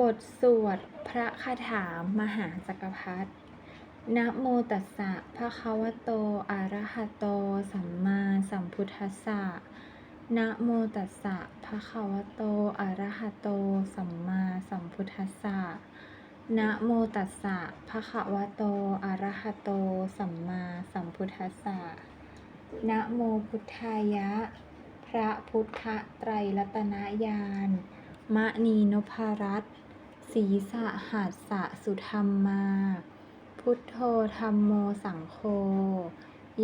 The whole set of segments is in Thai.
บทสวดพระคาถามหาจักรพรรดินะโมตัสสะภะคะวะโต อะระหะโต สัมมาสัมพุทธัสสะนะโมตัสสะภะคะวะโต อะระหะโต สัมมาสัมพุทธัสสะนะโมตัสสะภะคะวะโต อะระหะโต สัมมาสัมพุทธัสสะนะโมพุทธายะ พระพุทธไตรรัตนญาณ มะนีนพรัตน์ศีสะหัสสะสุธรรมาพุทโธธรรมโมสังโฆ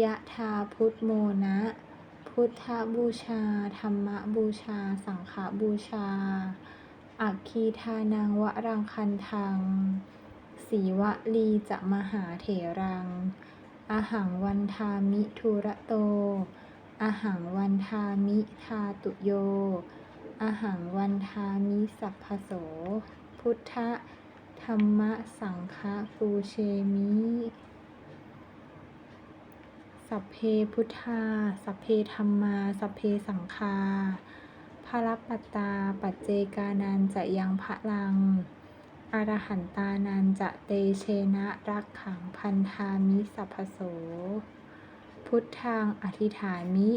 ยะธาพุทโมนะ พุทธบูชา ธรรมบูชา สังฆบูชา อัคคีทานังวะรังคันทังสีวลีจะมหาเถรัง อหังวันทามิทุระโต อหังวันทามิทาตุโย อาหังวันทามิสัพพโส พุทธธรรมสังฆปูเชมิ สัพเพพุทธา สัพเพธรรมา สัพเพสังฆาภรปัตตา ปัจเจกานันจะยังพระลัง อรหันตานันจะเตเชนะรักขังพันธามิสัพพโส พุทธังอธิฐามิ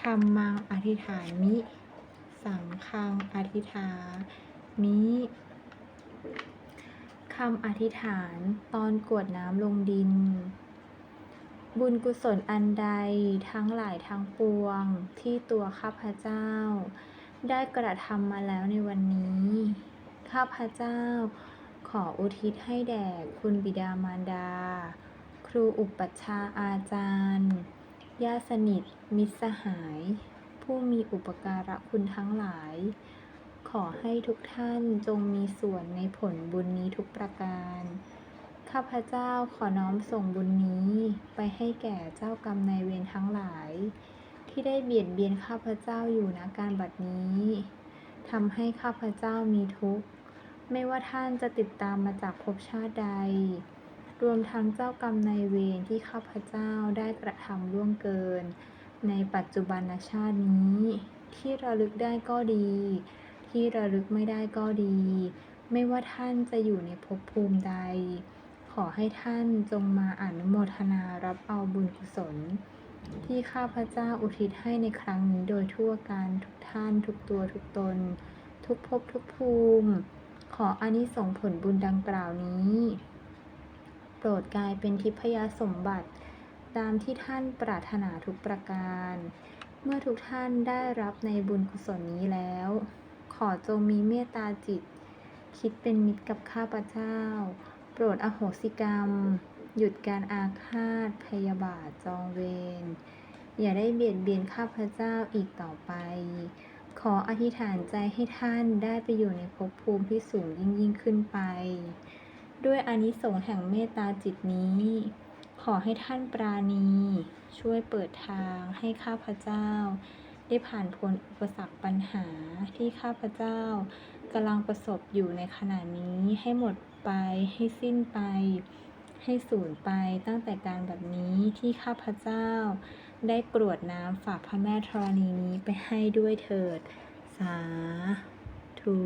ธรรมังอธิฐามิ สังฆังอธิษฐามิคำอธิษฐานตอนกวดน้ำลงดิน บุญกุศลอันใดทั้งหลายทั้งปวงที่ตัวข้าพเจ้า ได้กระทำมาแล้วในวันนี้ ข้าพเจ้าขออุทิศให้แด่คุณบิดามารดา ครูอุปัชฌาย์อาจารย์ญาติสนิทมิตรสหาย ผู้มีอุปการะคุณทั้งหลาย ขอให้ทุกท่านจงมีส่วนในผลบุญนี้ทุกประการ ข้าพเจ้าขอน้อมส่งบุญนี้ไปให้แก่เจ้ากรรมนายเวรทั้งหลาย ที่ได้เบียดเบียนข้าพเจ้าอยู่ณการบัดนี้ทำให้ข้าพเจ้ามีทุกข์ ไม่ว่าท่านจะติดตามมาจากภพชาติใด รวมทั้งเจ้ากรรมนายเวรที่ข้าพเจ้าได้กระทำล่วงเกิน ในปัจจุบันชาตินี้ ที่ระลึกได้ก็ดี ที่ระลึกไม่ได้ก็ดี ไม่ว่าท่านจะอยู่ในภพภูมิใด ขอให้ท่านจงมาอนุโมทนารับเอาบุญกุศล ที่ข้าพเจ้าอุทิศให้ในครั้งนี้โดยทั่วกันทุกท่านทุกตัวทุกตน ทุกภพทุกภูมิ ขออานิสงส์ผลบุญดังกล่าวนี้ โปรดกลายเป็นทิพยสมบัติ ตามที่ท่านปรารถนาทุกประการ เมื่อทุกท่านได้รับในบุญกุศลนี้แล้ว ขอจงมีเมตตาจิต คิดเป็นมิตรกับข้าพเจ้า โปรดอโหสิกรรม หยุดการอาฆาตพยาบาทจองเวรอย่าได้เบียดเบียนข้าพเจ้าอีกต่อไป ขออธิษฐานใจให้ท่านได้ไปอยู่ในภพภูมิที่สูงยิ่งยิ่งขึ้นไป ด้วยอานิสงส์แห่งเมตตาจิตนี้ ขอให้ท่านปราณี ช่วยเปิดทางให้ข้าพเจ้า ได้ผ่านพ้นอุปสรรคปัญหาที่ข้าพเจ้ากำลังประสบอยู่ในขณะนี้ให้หมดไปให้สิ้นไป ให้สูญไปตั้งแต่การแบบนี้ที่ข้าพเจ้า ได้กรวดน้ำฝากพระแม่ธรณีนี้ไปให้ด้วยเถิด สาธุ